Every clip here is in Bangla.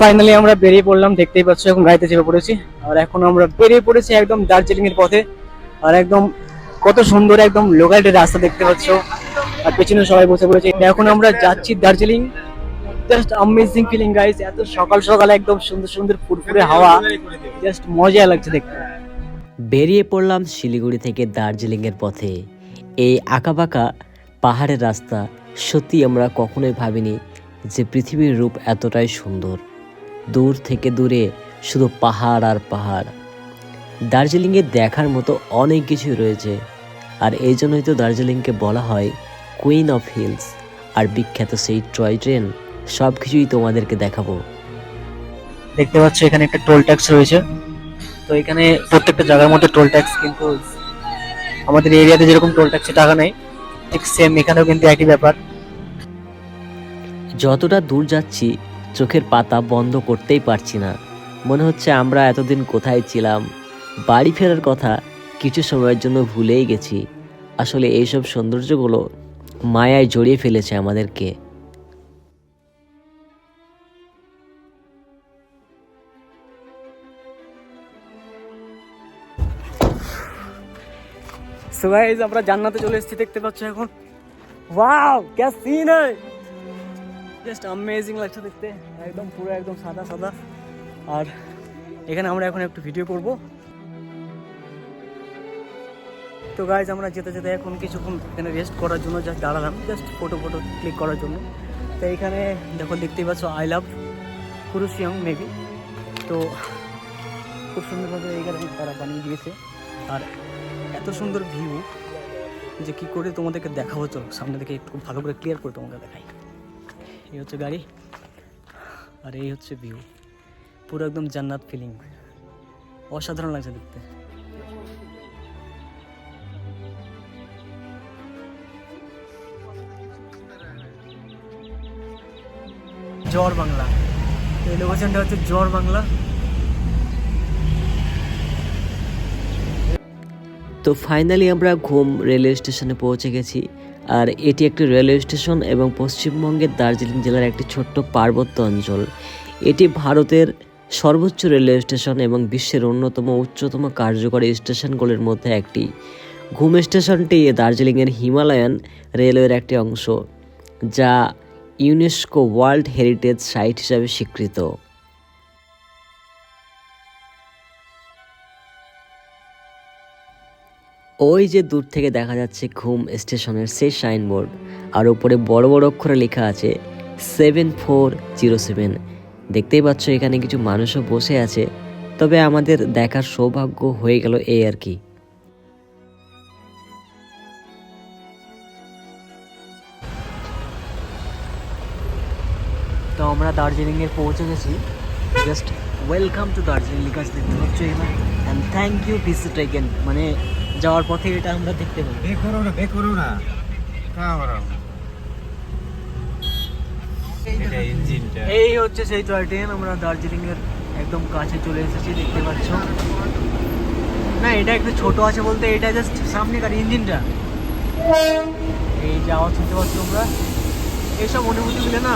ফাইনালি আমরা বেরিয়ে পড়লাম, দেখতেই পাচ্ছ এখন গাড়িতে চেপে পড়েছি। আর এখন আমরা বেরিয়ে পড়েছি একদম দার্জিলিং এর পথে। আর একদম কত সুন্দর একদম লোকালিটির রাস্তা দেখতে পাচ্ছ। আর পেছনে সবাই বসে পড়েছে। এখন আমরা যাচ্ছি Darjeeling. Just amazing feeling guys এত সকাল সকাল একদম সুন্দর সুন্দর ফুরফুরে হাওয়া। জাস্ট মজা লাগছে দেখতে। বেরিয়ে পড়লাম শিলিগুড়ি থেকে দার্জিলিংয়ের পথে। এই আঁকাবাঁকা পাহাড়ের রাস্তা সত্যি আমরা কখনোই ভাবিনি যে পৃথিবীর রূপ এতটাই সুন্দর। দূর থেকে দূরে শুধু পাহাড় আর পাহাড়। দার্জিলিংয়ে দেখার মতো অনেক কিছুই রয়েছে। আর এই জন্যই তো দার্জিলিংকে বলা হয় কুইন অফ হিলস আর বিখ্যাত সেই টয় ট্রেন সব কিছুই তোমাদেরকে দেখাবো। দেখতে পাচ্ছ এখানে একটা টোল ট্যাক্স রয়েছে। তো এখানে প্রত্যেকটা জায়গার মধ্যে টোল ট্যাক্স কিন্তু আমাদের এরিয়াতে যেরকম টোল ট্যাক্সে টাকা নেই ঠিক সেম এখানেও কিন্তু একই ব্যাপার। যতটা দূর যাচ্ছি চোখের পাতা বন্ধ করতেই পারছি না। মনে হচ্ছে আমরা এতদিন কোথায় ছিলাম। বাড়ি ফেরার কথা কিছু সময়ের জন্য ভুলেই গেছি। আসলে এইসব সৌন্দর্যগুলো মায়ায় জড়িয়ে ফেলেছে আমাদেরকে। আমরা জান্নাতে চলে এসেছি, দেখতে পাচ্ছ এখন। ওয়াও ক্যা সিন জাস্ট অ্যামেজিং লাগছে দেখতে। একদম পুরো একদম সাদা সাদা। আর এখানে আমরা এখন একটু ভিডিও করব। তো গাইজ আমরা যেতে যেতে এখন কিছুক্ষণ এখানে রেস্ট করার জন্য জাস্ট দাঁড়ালাম। জাস্ট ফটো ফটো ক্লিক করার জন্য। তো এখানে দেখো, দেখতেই পাচ্ছ আই লাভ কুরুশিয়াং মেবি তো খুব সুন্দরভাবে এখানে তারা বানিয়ে দিয়েছে। আর এত সুন্দর ভিউ যে কি করে তোমাদেরকে দেখাবো, চলো। সামনে থেকে একটু ভালো করে ক্লিয়ার করে তোমাকে দেখাই। এই হচ্ছে গাড়ি আর এই হচ্ছে ভিউ পুরো একদম জান্নাত ফিলিং অসাধারণ লাগছে দেখতে। জ্বর বাংলা। এই লোকেশনটা হচ্ছে জ্বর বাংলা। তো ফাইনালি আমরা ঘুম রেলওয়ে স্টেশনে পৌঁছে গেছি। আর এটি একটি রেলওয়ে স্টেশন এবং পশ্চিমবঙ্গের দার্জিলিং জেলার একটি ছোট্ট পার্বত্য অঞ্চল। এটি ভারতের সর্বোচ্চ রেলওয়ে স্টেশন এবং বিশ্বের অন্যতম উচ্চতম কার্যকরী স্টেশনগুলির মধ্যে একটি। ঘুম স্টেশনটি দার্জিলিংয়ের হিমালয়ান রেলওয়ের একটি অংশ, যা ইউনেস্কো ওয়ার্ল্ড হেরিটেজ সাইট হিসাবে স্বীকৃত। ওই যে দূর থেকে দেখা যাচ্ছে ঘুম স্টেশনের সেই সাইনবোর্ড, আর উপরে বড় বড় অক্ষরে লেখা আছে সেভেন ফোর জিরো সেভেন। দেখতেই পাচ্ছ, এখানে কিছু মানুষও বসে আছে, তবে আমাদের দেখার সৌভাগ্য হয়ে গেল এই আর কি। তো আমরা দার্জিলিংয়ে পৌঁছে গেছি। জাস্ট ওয়েলকাম টু দার্জিলিং লিখাস দেখতে পাচ্ছ এবার and thank you visit again মানে যাওয়ার পথে এটা আমরা দেখতে পাবো। বে করো না বে করো না। কাঁ করো ইঞ্জিনটা। এই হচ্ছে সেই টয় ট্রেন আমরা দার্জিলিং এর একদম কাছে চলে এসেছি দেখতে পাচ্ছ। না এটা একটু ছোট আছে বলতে এটা জাস্ট সামনেকার ইঞ্জিনটা। এই যে আওয়াজ শুনতে পাচ্ছ তোমরা? এইসব অনুভূতি মিলে না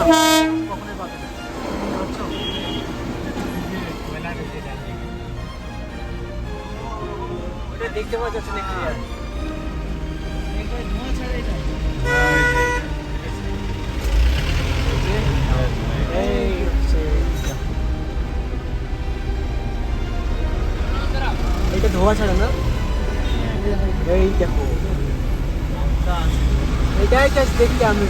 দেখতে পাওয়া যাচ্ছে না ক্লিয়ার এটা ধোয়া ছাড়া না? এই দেখো। এটাই জাস্ট দেখতে আমি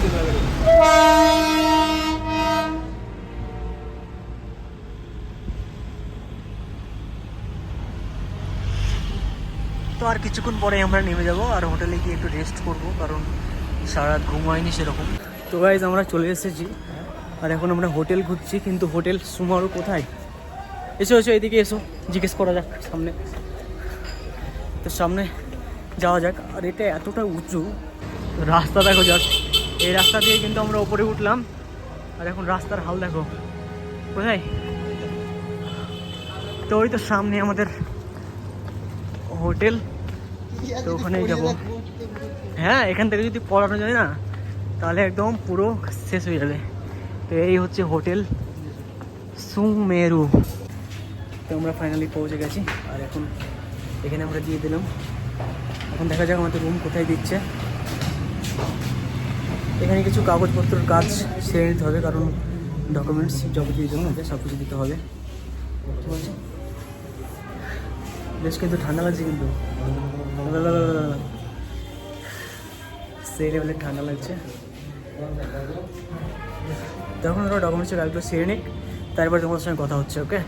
তো আর কিছুক্ষণ পরে আমরা নেমে যাব আর হোটেলে গিয়ে একটু রেস্ট করব, কারণ সারা ঘুম হয়নি সেরকম। তো গাইজ আমরা চলে এসেছি আর এখন আমরা হোটেল ঘুরছি কিন্তু হোটেল সুমারু কোথায়? এসো এসো, এদিকে এসো, জিজ্ঞেস করা যাক সামনে। তো সামনে যাওয়া যাক, আর এটা এতটা উঁচু। রাস্তা দেখো যাক এই রাস্তা দিয়ে কিন্তু আমরা ওপরে উঠলাম, আর এখন রাস্তার হাল দেখো। কোথায়? তো ওই তো সামনে আমাদের হোটেল। তো ওখানেই যাব। হ্যাঁ এখান থেকে যদি পড়ানো যায় না তাহলে একদম পুরো শেষ হয়ে যাবে। তো এই হচ্ছে হোটেল সুমেরু। তো আমরা ফাইনালি পৌঁছে গেছি আর এখন এখানে আমরা দিয়ে দিলাম। এখন দেখা যাক আমাদের রুম কোথায় দিচ্ছে। এখানে কিছু কাগজপত্রের কাজ সেরে নিতে হবে কারণ ডকুমেন্টস যাবতীয় জন্য সব কিছু দিতে হবে। বেশ কিন্তু ঠান্ডা লাগছে কিন্তু। সেই লেভেলের ঠান্ডা লাগছে। তখন ওরা ডকুমেন্টস রাখল সেরে নিক, তারপর তোমার সঙ্গে কথা হচ্ছে ওকে